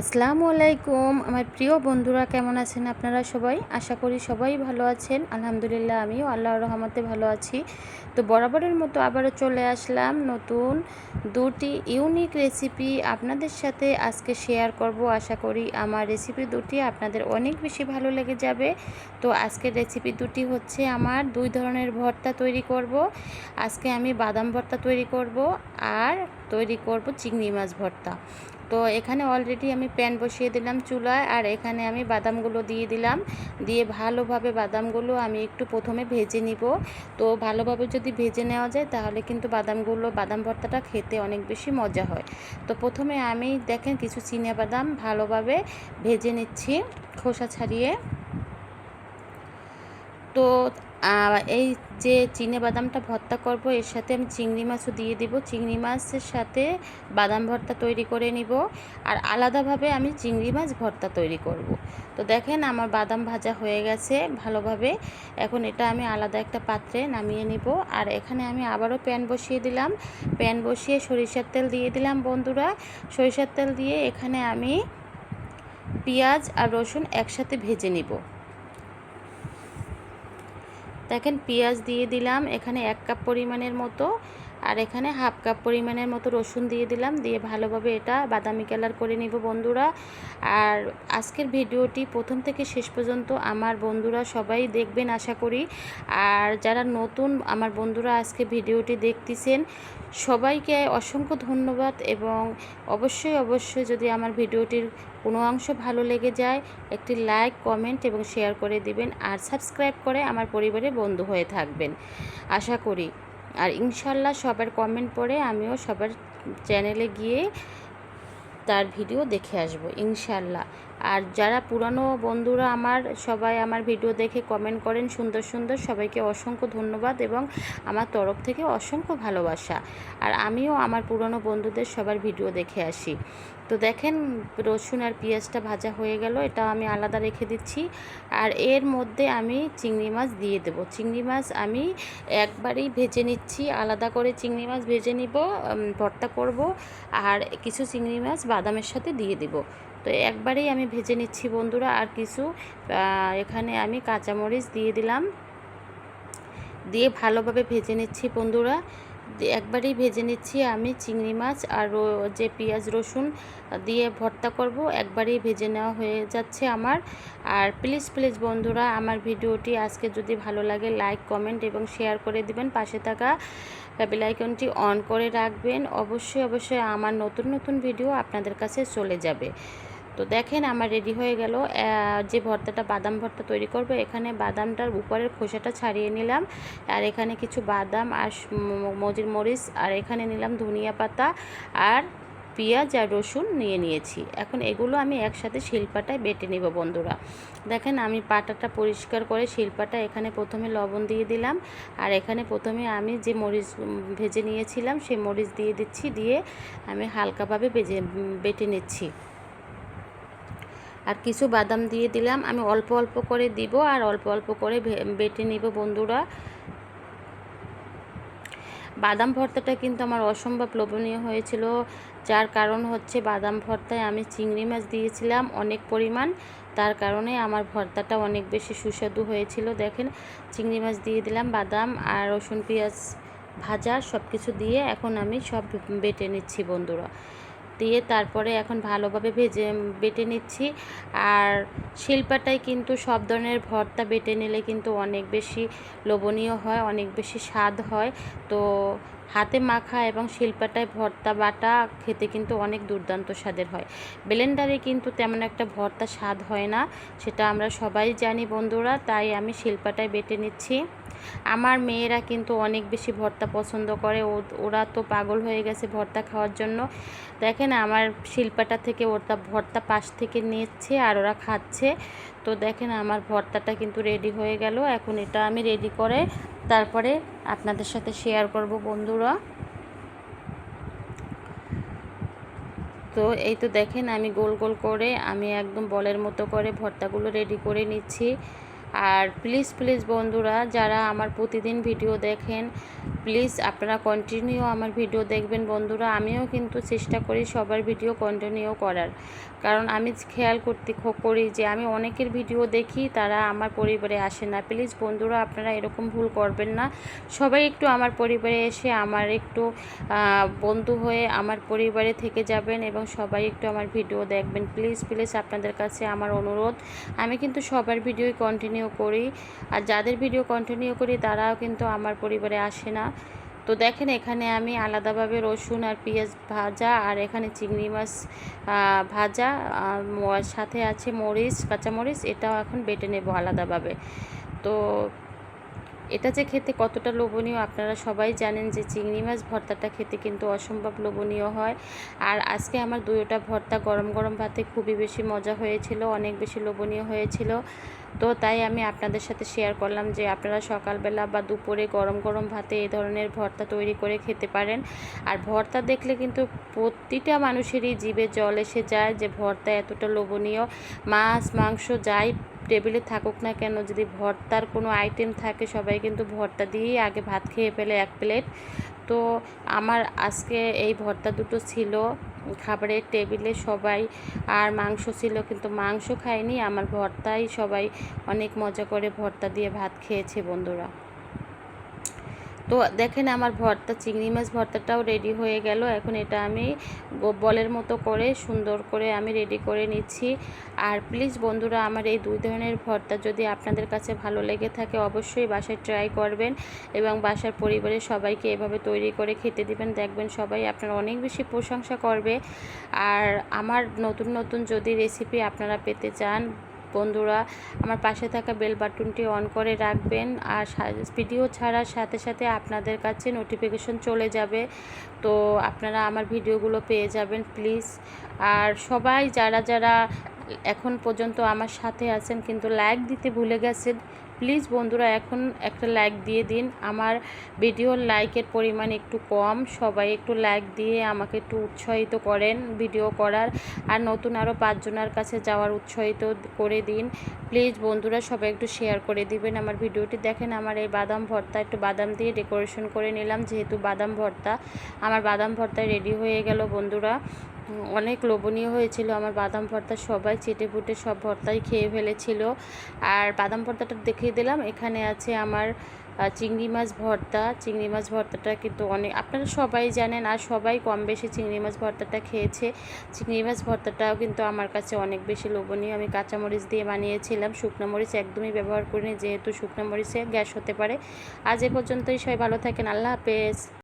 আসসালামু আলাইকুম। আমার প্রিয় বন্ধুরা, কেমন আছেন আপনারা সবাই? আশা করি সবাই ভালো আছেন। আলহামদুলিল্লাহ, আমিও আল্লাহর রহমতে ভালো আছি। তো বরাবরের মতো আবারও চলে আসলাম নতুন দুটি ইউনিক রেসিপি আপনাদের সাথে আজকে শেয়ার করব। আশা করি আমার রেসিপি দুটি আপনাদের অনেক বেশি ভালো লেগে যাবে। তো আজকের রেসিপি দুটি হচ্ছে আমার দুই ধরনের ভর্তা তৈরি করব। আজকে আমি বাদাম ভর্তা তৈরি করব আর তৈরি করব চিংড়ি মাছ ভর্তা। তো এখানে অলরেডি আমি প্যান বসিয়ে দিলাম চুলায়, আর এখানে আমি বাদামগুলো দিয়ে দিলাম। দিয়ে ভালোভাবে বাদামগুলো আমি একটু প্রথমে ভেজে নিব। তো ভালোভাবে যদি ভেজে নেওয়া যায়, তাহলে কিন্তু বাদামগুলো, বাদাম ভর্তাটা খেতে অনেক বেশি মজা হয়। তো প্রথমে আমি দেখেন কিছু চিনে বাদাম ভালোভাবে ভেজে নিচ্ছি খোসা ছাড়িয়ে। তো এই যে চিনে বাদামটা ভর্তা করব, এর সাথে আমি চিংড়ি মাছও দিয়ে দিব। চিংড়ি মাছের সাথে বাদাম ভর্তা তৈরি করে নিব। আর আলাদাভাবে আমি চিংড়ি মাছ ভর্তা তৈরি করব। তো দেখেন আমার বাদাম ভাজা হয়ে গেছে ভালোভাবে। এখন এটা আমি আলাদা একটা পাত্রে নামিয়ে নিব। আর এখানে আমি আবারও প্যান বসিয়ে দিলাম। প্যান বসিয়ে সরিষার তেল দিয়ে দিলাম বন্ধুরা। সরিষার তেল দিয়ে এখানে আমি পেঁয়াজ আর রসুন একসাথে ভেজে নিব। দেখেন পেঁয়াজ দিয়ে দিলাম এখানে এক কাপ পরিমাণের মতো। আর এখানে হাফ কাপ পরিমাণের মতো রসুন দিয়ে দিলাম, দিয়ে ভালোভাবে এটা বাদামি কালার করে নিব বন্ধুরা। আর আজকের ভিডিওটি প্রথম থেকে শেষ পর্যন্ত আমার বন্ধুরা সবাই দেখবেন, আশা করি। আর যারা নতুন আমার বন্ধুরা আজকে ভিডিওটি দেখতেছেন, সবাইকে অসংখ্য ধন্যবাদ এবং অবশ্যই অবশ্যই যদি আমার ভিডিওটির কোনো অংশ ভালো লেগে যায়, একটি লাইক, কমেন্ট এবং শেয়ার করে দিবেন আর সাবস্ক্রাইব করে আমার পরিবারে বন্ধু হয়ে থাকবেন। আশা করি আর ইনশাল্লাহ সবার কমেন্ট পড়ে আমিও সবার চ্যানেলে গিয়ে তার ভিডিও দেখে আসব ইনশাল্লাহ। আর যারা পুরানো বন্ধুরা আমার, সবাই আমার ভিডিও দেখে কমেন্ট করেন, সুন্দর সুন্দর, সবাইকে অসংখ্য ধন্যবাদ এবং আমার তরফ থেকে অসংখ্য ভালোবাসা। আর আমিও আমার পুরনো বন্ধুদের সবার ভিডিও দেখে আসি। তো দেখেন, রসুন আর পেঁয়াজটা ভাজা হয়ে গেল এটা আমি আলাদা রেখে দিচ্ছি। আর এর মধ্যে আমি চিংড়ি মাছ দিয়ে দেব। চিংড়ি মাছ আমি একবারেই ভেজে নিচ্ছি, আলাদা করে চিংড়ি মাছ ভেজে নিব ভর্তা করব, আর কিছু চিংড়ি মাছ বাদামের সাথে দিয়ে দিব। তো একবারেই আমি ভেজে নিচ্ছি বন্ধুরা আর কিছু। এখানে আমি কাঁচামরিচ দিয়ে দিলাম। দিয়ে ভালোভাবে ভেজে নিচ্ছি বন্ধুরা। একবারেই ভেজে নিচ্ছি আমি চিংড়ি মাছ আর যে পেঁয়াজ রসুন দিয়ে ভর্তা করব, একবারেই ভেজে নেওয়া হয়ে যাচ্ছে আমার। আর প্লিজ প্লিজ বন্ধুরা, আমার ভিডিওটি আজকে যদি ভালো লাগে, লাইক, কমেন্ট এবং শেয়ার করে দিবেন। পাশে থাকা বেলাইকনটি অন করে রাখবেন। অবশ্যই অবশ্যই আমার নতুন নতুন ভিডিও আপনাদের কাছে চলে যাবে। তো দেখেন আমার রেডি হয়ে গেল যে ভর্তাটা বাদাম ভর্তা তৈরি করব, এখানে বাদামটার উপরের খোসাটা ছাড়িয়ে নিলাম, আর এখানে কিছু বাদাম আর মজির মরিচ, আর এখানে নিলাম ধনিয়া পাতা আর পেঁয়াজ আর রসুন নিয়ে নিয়েছি। এখন এগুলো আমি একসাথে শিলপাটায় বেটে নিব বন্ধুরা। দেখেন আমি পাটাটা পরিষ্কার করে শিলপাটা এখানে প্রথমে লবণ দিয়ে দিলাম, আর এখানে প্রথমে আমি যে মরিচ ভেজে নিয়েছিলাম, সেই মরিচ দিয়ে দিচ্ছি, দিয়ে আমি হালকাভাবে ভেজে বেটে নিচ্ছি। আর কিছু বাদাম দিয়ে দিলাম। আমি অল্প অল্প করে দিব আর অল্প অল্প করে বেটে নিব বন্ধুরা। বাদাম ভর্তাটা কিন্তু আমার অসম্ভব লোভনীয় হয়েছিল। যার কারণ হচ্ছে বাদাম ভর্তায় আমি চিংড়ি মাছ দিয়েছিলাম অনেক পরিমাণ। তার কারণে আমার ভর্তাটা অনেক বেশি সুস্বাদু হয়েছিল। দেখেন, চিংড়ি মাছ দিয়ে দিলাম বাদাম আর রসুন, পেঁয়াজ ভাজা সব কিছু দিয়ে এখন আমি সব বেটে নিচ্ছি বন্ধুরা। দিয়ে তারপরে এখন ভালোভাবে ভেজে বেটে নিচ্ছি। আর শিল্পাটাই কিন্তু সব ধরনের ভর্তা বেটে নিলে কিন্তু অনেক বেশি লোভনীয় হয়, অনেক বেশি স্বাদ হয়। তো হাতে মাখা এবং শিল্পাটায় ভর্তা বাটা খেতে কিন্তু অনেক দুর্দান্ত স্বাদের হয়। ব্লেন্ডারে কিন্তু তেমন একটা ভর্তা স্বাদ হয় না, সেটা আমরা সবাই জানি বন্ধুরা, তাই আমি শিল্পাটায় বেটে নিচ্ছি। আমার মেয়েরা কিন্তু অনেক বেশি ভর্তা পছন্দ করে। ওরা তো পাগল হয়ে গেছে ভর্তা খাওয়ার জন্য। দেখেন আমার শিল্পাটা থেকে ওটা ভর্তা পাশ থেকে নিচ্ছে আর ওরা খাচ্ছে। তো দেখেন আমার ভর্তাটা কিন্তু রেডি হয়ে গেল। এখন এটা আমি রেডি করে তারপরে আপনাদের সাথে শেয়ার করব বন্ধুরা। তো এই তো দেখেন আমি গোল গোল করে আমি একদম বলের মতো করে ভর্তাগুলো রেডি করে নিচ্ছি। আর প্লিজ প্লিজ বন্ধুরা যারা আমার প্রতিদিন ভিডিও দেখেন প্লিজ আপনারা কন্টিনিউ আমার ভিডিও দেখবেন বন্ধুরা। আমিও কিন্তু চেষ্টা করি সবার ভিডিও কন্টিনিউ করার। কারণ আমি খেয়াল করতে করি যে আমি অনেকের ভিডিও দেখি, তারা আমার পরিবারে আসে না। প্লিজ বন্ধুরা, আপনারা এরকম ভুল করবেন না। সবাই একটু আমার পরিবারে এসে আমার একটু বন্ধু হয়ে আমার পরিবারে থেকে যাবেন এবং সবাই একটু আমার ভিডিও দেখবেন। প্লিজ প্লিজ আপনাদের কাছে আমার অনুরোধ, আমি কিন্তু সবার ভিডিওই কন্টিনিউ করি। আর যাদের ভিডিও কন্টিনিউ করি, তারাও কিন্তু আমার পরিবারে আসে না। তো দেখেন এখানে আমি আলাদাভাবে রসুন আর পেঁয়াজ ভাজা আর এখানে চিংড়ি মাছ ভাজা, আর সাথে আছে মরিচ, কাঁচামরিচ, এটাও এখন বেটে নেব আলাদাভাবে। তো এটা যে খেতে কতটা লোভনীয় আপনারা সবাই জানেন যে চিংড়ি মাছ ভর্তাটা খেতে কিন্তু অসম্ভব লোভনীয় হয়। আর আজকে আমার দুয়োটা ভর্তা গরম গরম ভাতে খুবই বেশি মজা হয়েছিল, অনেক বেশি লোভনীয় হয়েছিল। তো তাই আমি আপনাদের সাথে শেয়ার করলাম যে আপনারা সকালবেলা বা দুপুরে গরম গরম ভাতে এই ধরনের ভর্তা তৈরি করে খেতে পারেন। আর ভর্তা দেখলে কিন্তু প্রতিটা মানুষেরই জিভে জল এসে যায় যে ভর্তা এতটা লোভনীয়। মাছ, মাংস যাই টেবিলে থাকুক না কেন, যদি ভর্তার কোনো আইটেম থাকে, সবাই কিন্তু ভর্তা দিয়েই আগে ভাত খেয়ে ফেলে এক প্লেট তো আমার আজকে এই ভর্তা দুটো ছিল, খাবারের টেবিলে সবাই, আর মাংস ছিল কিন্তু মাংস খায়নি আমার ভর্তাই সবাই অনেক মজা করে ভর্তা দিয়ে ভাত খেয়েছে বন্ধুরা। তো দেখেন আমার ভর্তা, চিংড়ি মাছ ভর্তাটাও রেডি হয়ে গেল। এখন এটা আমি বলের মতো করে সুন্দর করে আমি রেডি করে নিচ্ছি। আর প্লিজ বন্ধুরা, আমার এই দুই ধরনের ভর্তা যদি আপনাদের কাছে ভালো লেগে থাকে, অবশ্যই বাসায় ট্রাই করবেন এবং বাসার পরিবারের সবাইকে এভাবে তৈরি করে খেতে দিবেন। দেখবেন সবাই আপনার অনেক বেশি প্রশংসা করবে। আর আমার নতুন নতুন যদি রেসিপি আপনারা পেতে চান বন্ধুরা, আমার পাশে থাকা বেল বাটনটি অন করে রাখবেন আর ভিডিও ছাড়ার সাথে সাথে আপনাদের কাছে নোটিফিকেশন চলে যাবে। তো আপনারা আমার ভিডিওগুলো পেয়ে যাবেন প্লিজ আর সবাই যারা যারা এখন পর্যন্ত আমার সাথে আছেন কিন্তু লাইক দিতে ভুলে গেছেন। প্লিজ বন্ধুরা, এখন একটা লাইক দিয়ে দিন। আমার ভিডিওর লাইকের পরিমাণ একটু কম। সবাই একটু লাইক দিয়ে আমাকে একটু উৎসাহিত করেন ভিডিও করার। আর নতুন আরও পাঁচজনের কাছে যাওয়ার উৎসাহিত করে দিন। প্লিজ বন্ধুরা, সবাই একটু শেয়ার করে দিবেন আমার ভিডিওটি দেখেন আমার এই বাদাম ভর্তা, একটু বাদাম দিয়ে ডেকোরেশন করে নিলাম। যেহেতু বাদাম ভর্তা, আমার বাদাম ভর্তা রেডি হয়ে গেল বন্ধুরা। অনেক লোভনীয় হয়েছিল। আমার বাদাম ভর্তা সবাই চেটে ফুটে সব ভর্তাই খেয়ে ফেলেছিল। আর বাদাম ভর্তাটা দেখিয়ে দিলাম। এখানে আছে আমার চিংড়ি মাছ ভর্তা। চিংড়ি মাছ ভর্তাটা কিন্তু অনেক, আপনারা সবাই জানেন আর সবাই কম বেশি চিংড়ি মাছ ভর্তাটা খেয়েছে। চিংড়ি মাছ ভর্তাটাও কিন্তু আমার কাছে অনেক বেশি লোভনীয়। আমি কাঁচামরিচ দিয়ে বানিয়েছিলাম। শুকনো মরিচ একদমই ব্যবহার করিনি, যেহেতু শুকনো মরিচে গ্যাস হতে পারে। আজ এ পর্যন্তই, সবাই ভালো থাকেন। আল্লাহ হাফেজ।